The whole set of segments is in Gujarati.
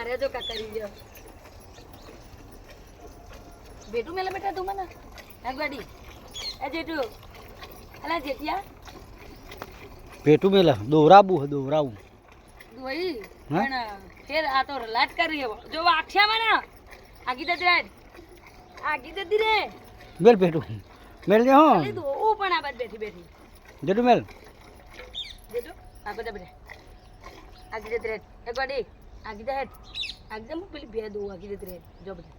અરે જો કાકા જો બેટું મેલે બેટા તું મને? નાગવાડી. એ જેટુ અલા જેટિયા પેટું મેલા. દોરાવું હે દોરાવું. દોઈ. પણ ફેર આ તો લાટ કરી જો આખ્યા મને. આગી દે રે આગી દે રે મેલ પેટું. મેલ જે હો. ઓ પણ આ બાદ બેઠી બેઠી. જેટું મેલ. જેટુ આ બધા બધા. આગી દે રે એક વાડી આગી હેત હું પેલી બે દો આગી દે રે જો બધા.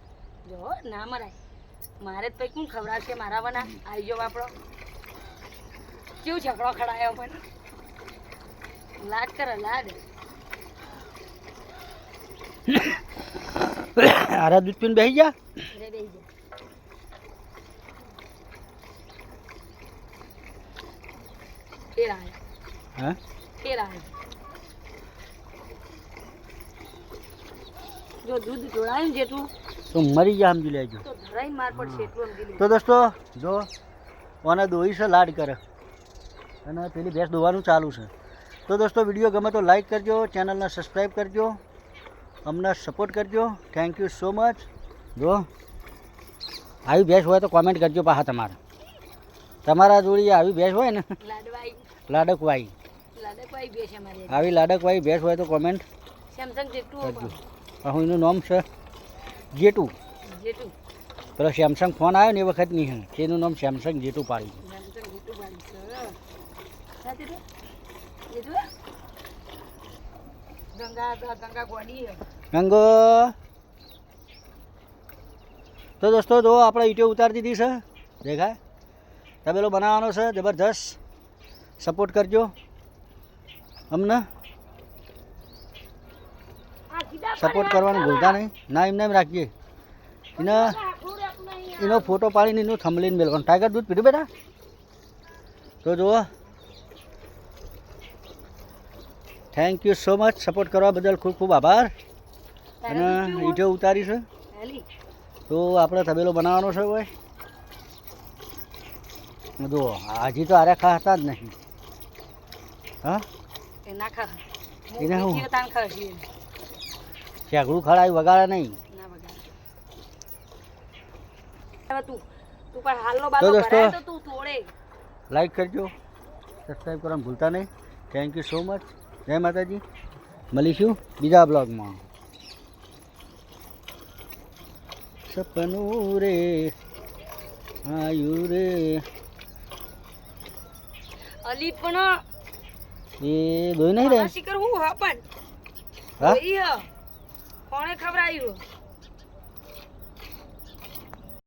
જો ના મરાય. મારે તો પછી કોણ ખવડાવશે? મારા વના. આવી જો આપણો કેવું ઝઘડો ખડાયો મને? લાડ કરે લાડ. આરા દૂધ પીને બેસી જા. રે બેહી જા. ફેર આયા. હા? ફેર આયા. જો દૂધ ઢોળાયું જેટલું તો મરી જા સમજી લેજો. તો ધરાઈ માર પડશે એટલું સમજી લેજો. તો દોસ્તો જો ઓને દોઈ છે લાડ કરે. અને પેલી ભેંસ દોવાનું ચાલુ છે. તો દોસ્તો વીડિયો ગમે તો લાઈક કરજો ચેનલને સબસ્ક્રાઈબ કરજો અમને સપોર્ટ કરજો. થેન્ક યુ સો મચ જો આવી ભેંસ હોય તો કોમેન્ટ કરજો પાછા તમારે. તમારા જોડી આવી ભેંસ હોય ને લાડકવાઈ. લાડકવાઈ આવી લાડકવાઈ ભેંસ હોય તો કોમેન્ટ સેમસંગ જેટલું કરજો. આ એનું નામ છે જેટુ. જેટુ. પેલો સેમસંગ ફોન આવ્યો ને એ વખત નહીં હે. તેનું નામ સેમસંગ જેટુ પાડી. હા. ગંગા. તો દોસ્તો જો આપણે ઈટો ઉતારી દીધી છે. દેખાય? તબેલો બનાવવાનો છે. જબરજસ્ત. સપોર્ટ કરજો. અમને. સપોર્ટ કરવાનું ભૂલતા નહીં. ના એમને એમ રાખીએ. એને એનો ફોટો પાડીને એનું થંભલીને મેળવાનું ટાઈગર દૂધ પીધું બેટા? તો જુઓ. Thank you so much support કરવા બદલ ખૂબ ખૂબ આભાર. અને ઈજો ઉતારી છે. તો આપણે તબેલો બનાવવાનો છે ભાઈ જુઓ હજી તો આરે ખા હતા જ નહીં. હા? એ ના ખા એને હું? શેકડું ખડાયું વગાડે નહીં. તું દોસ્તો- લાઈક કરજો. સબસ્ક્રાઈબ કરવાનું ભૂલતા નહીં. થેન્ક યુ સો મચ જય માતાજી. મળીશું બીજા બ્લોગમાં સપનું રે આયુ રે. અલી પણ એ દોઈ નહીં રે શિકર હું હા પણ? હ. કોણે ખવડાયું?